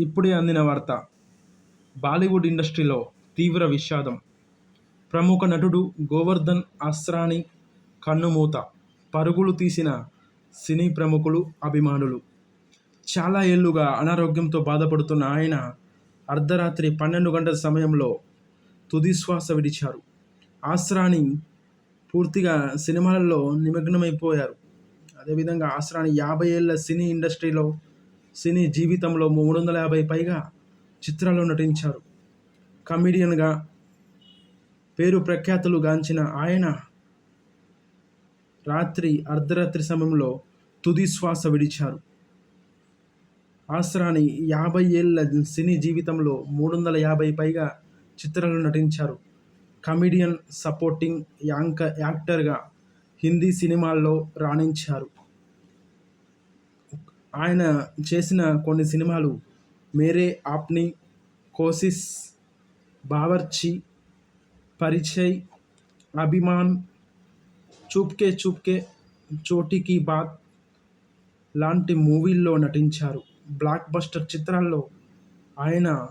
ఇప్పుడే అందిన వార్త. బాలీవుడ్ ఇండస్ట్రీలో తీవ్ర విషాదం. ప్రముఖ నటుడు గోవర్ధన్ ఆస్రాని కన్నుమూత పరుగులు తీసిన సినీ ప్రముఖులు అభిమానులు. చాలా ఏళ్ళుగా అనారోగ్యంతో బాధపడుతున్న ఆయన అర్ధరాత్రి పన్నెండు గంటల సమయంలో తుదిశ్వాస విడిచారు. ఆస్రాని పూర్తిగా సినిమాలలో నిమగ్నమైపోయారు. అదేవిధంగా ఆస్రాని యాభై ఏళ్ళ సినీ ఇండస్ట్రీలో సినీ జీవితంలో మూడు వందల యాభై పైగా చిత్రాల్లో నటించారు. కమిడియన్గా పేరు ప్రఖ్యాతులు గాంచిన ఆయన రాత్రి అర్ధరాత్రి సమయంలో తుది శ్వాస విడిచారు. ఆస్రాని యాభై ఏళ్ళ సినీ జీవితంలో మూడు వందల యాభై పైగా చిత్రాలు నటించారు. కమిడియన్ సపోర్టింగ్ యాంకర్ యాక్టర్గా హిందీ సినిమాల్లో రాణించారు. ఆయన చేసిన కొన్ని సినిమాలు మేరే ఆప్ని కోసిస్ బావర్చి పరిచయ్ అభిమాన్ చూప్కే చూప్కే చోటికి బాత్ లాంటి మూవీల్లో నటించారు. బ్లాక్ బస్టర్ చిత్రాల్లో ఆయన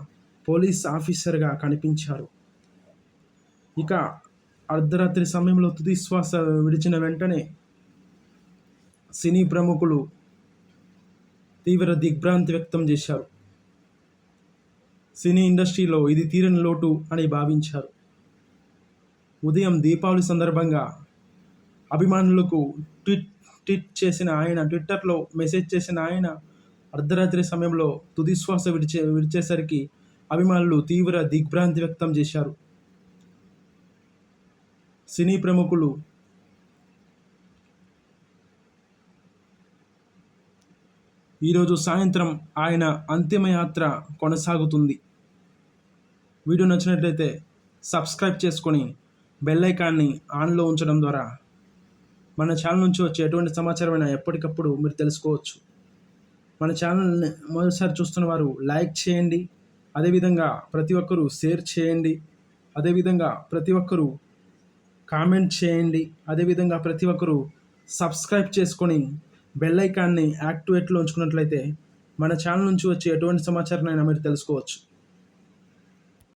పోలీస్ ఆఫీసర్గా కనిపించారు. ఇక అర్ధరాత్రి సమయంలో తుది శ్వాస విడిచిన వెంటనే సినీ ప్రముఖులు తీవ్ర దిగ్భ్రాంతి వ్యక్తం చేశారు. సినీ ఇండస్ట్రీలో ఇది తీరని లోటు అని భావించారు. ఉదయం దీపావళి సందర్భంగా అభిమానులకు ట్వీట్ ట్వీట్ చేసిన ఆయన ట్విట్టర్లో మెసేజ్ చేసిన ఆయన అర్ధరాత్రి సమయంలో తుదిశ్వాస విడిచే విడిచేసరికి అభిమానులు తీవ్ర దిగ్భ్రాంతి వ్యక్తం చేశారు. సినీ ప్రముఖులు ఈరోజు సాయంత్రం ఆయన అంతిమయాత్ర కొనసాగుతుంది. వీడియో నచ్చినట్లయితే సబ్స్క్రైబ్ చేసుకొని బెల్ ఐకాన్ని ఆన్లో ఉంచడం ద్వారా మన ఛానల్ నుంచి వచ్చే ఎటువంటి సమాచారమైనా ఎప్పటికప్పుడు మీరు తెలుసుకోవచ్చు. మన ఛానల్ని మొదటిసారి చూస్తున్న వారు లైక్ చేయండి అదేవిధంగా ప్రతి ఒక్కరూ షేర్ చేయండి అదేవిధంగా ప్రతి ఒక్కరూ కామెంట్ చేయండి అదేవిధంగా ప్రతి ఒక్కరూ సబ్స్క్రైబ్ చేసుకొని బెల్ ఐకాన్ని యాక్టివేట్లో ఉంచుకున్నట్లయితే మన ఛానల్ నుంచి వచ్చే ఎటువంటి సమాచారం అయినా మీరు తెలుసుకోవచ్చు.